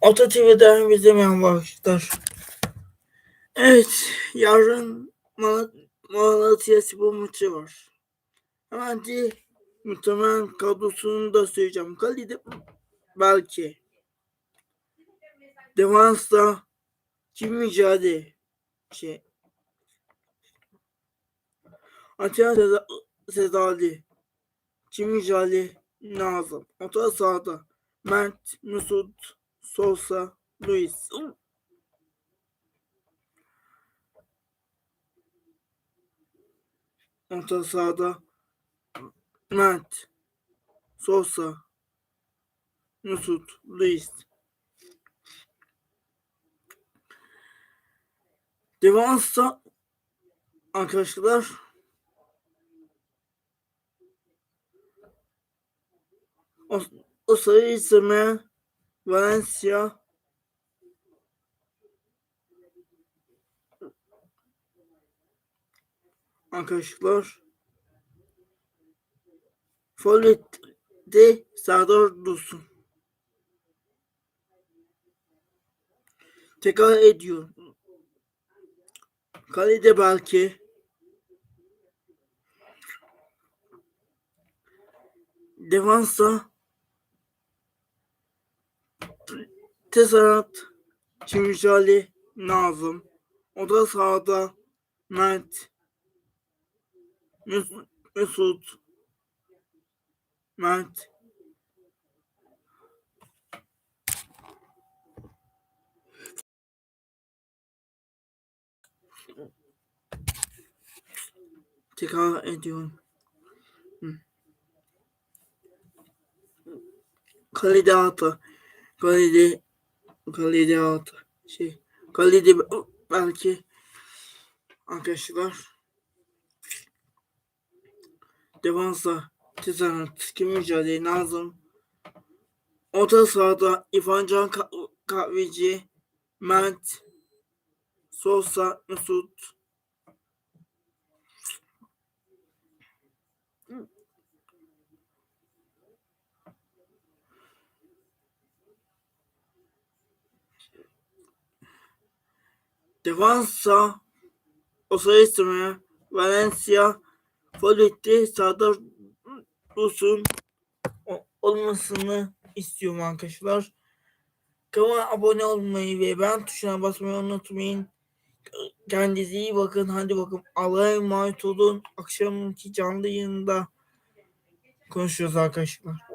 Ota TV'den merhaba arkadaşlar. Evet, yarın Mal Malatya Spor maçı var. Hemen de muhtemelen kadrosunu da söyleyeceğim. Kalede belki. Defansta kim mücadele şey. Seza Sezali. Kim mücadele Nazım. Orta sahada Mert, Mesut, Sosa, Luis. Orta sahada Mert, Sosa, Mesut, Luis. Devansa arkadaşlar o, o sayı ismi Valencia. Arkadaşlar. Forvet'te Serdar Dursun. Tekrar ediyor kalede belki. Devansa Tezahürat Çimşali Nazım Oda sahada Mert Mes- Mesut Mert Tekrar ediyorum. Kalede Ata. Kalede Kalede Ata. Şey Kalede belki arkadaşlar. Devansa Tezahürat Kim mücadele Nazım. Orta sahada İrfan Can Ka- Kahveci Mert Sosa Mesut Devansa Osayisim'e Valencia Forvet'te Serdar Dursun o- olmasını istiyorum arkadaşlar. Kanala abone olmayı ve ben tuşuna basmayı unutmayın. Kendinize iyi bakın. Hadi bakın Allah'a emanet olun. Akşamki canlı yayında konuşuyoruz arkadaşlar.